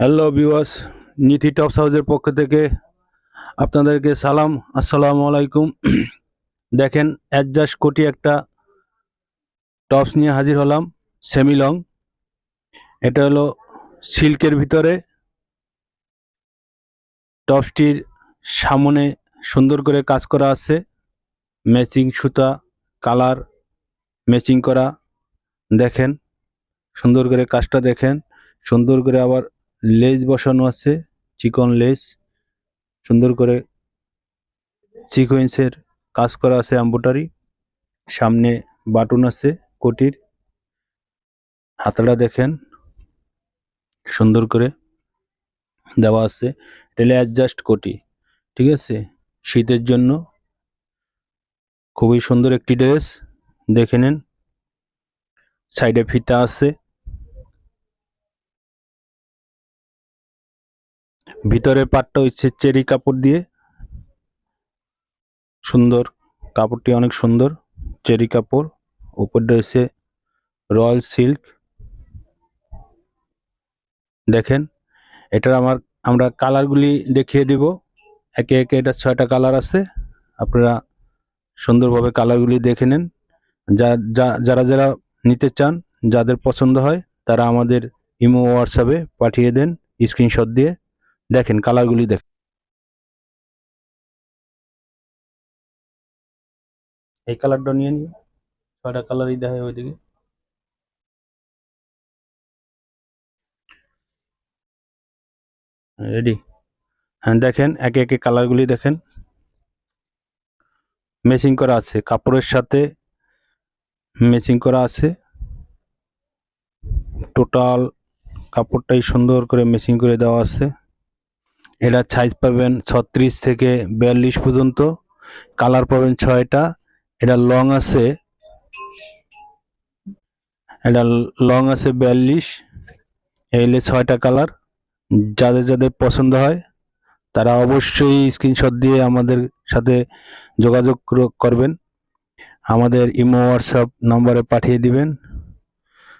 Hello viewers নিথি tops হাউসের পক্ষ থেকে আপনাদেরকে সালাম, আসসালামু আলাইকুম। দেখেন অ্যাডজাস্ট কোটি একটা টপস নিয়ে হাজির হলাম সেমি লং এটা হলো সিল্কের ভিতরে টপসটির সামনে সুন্দর করে কাজ করা আছে। ম্যাচিং সুতা কালার ম্যাচিং করা। দেখেন, সুন্দর করে কাজটা দেখেন, সুন্দর করে আবার লেজ বসানো আছে, চিকন লেজ। সুন্দর করে সিকোয়েন্সের কাজ করা আছে এম্বোটারি সামনে বাটন আছে কোটির। হাতাটা দেখেন। সুন্দর করে দেওয়া আছে। এটা অ্যাডজাস্ট কোটি, ঠিক আছে? শীতের জন্য খুবই সুন্দর একটি ড্রেস দেখে নেন। সাইডে ফিতা আছে। ভিতরের পাটটা হচ্ছে চেরি কাপড় দিয়ে। সুন্দর, কাপড়টি অনেক সুন্দর, চেরি কাপড়। উপরটা হচ্ছে রয়্যাল সিল্ক। দেখেন, এটার আমার, আমরা কালারগুলি দেখিয়ে দিব। একে একে এটা ছয়টা কালার আছে। আপনারা সুন্দরভাবে কালারগুলি দেখে নেন। যা যারা যারা নিতে চান, যাদের পছন্দ হয়, তারা আমাদের ইমো হোয়াটসঅ্যাপে পাঠিয়ে দেন, স্ক্রিনশট দিয়ে। দেখেন কালারগুলি দেখেন। এই কালারটা নিয়ে নিন। ছয়টা কালারই দেখায় ওইদিকে। রেডি হ্যাঁ দেখেন, একে একে কালারগুলি দেখেন। ম্যাচিং করা আছে। কাপড়ের সাথে ম্যাচিং করা আছে। টোটাল কাপড়টাই সুন্দর করে ম্যাচিং করে দেওয়া আছে। এটা সাইজ পাবেন ছত্রিশ থেকে বিয়াল্লিশ পর্যন্ত কালার পাবেন ছয়টা এটা লং আছে এটা লং আছে বিয়াল্লিশ এলে ছয়টা কালার যাদের যাদের পছন্দ হয়, তারা অবশ্যই স্ক্রিনশট দিয়ে আমাদের সাথে যোগাযোগ করবেন, আমাদের ইমো হোয়াটসঅ্যাপ নম্বরে পাঠিয়ে দিবেন,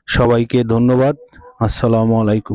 সবাইকে ধন্যবাদ, আসসালামু আলাইকুম।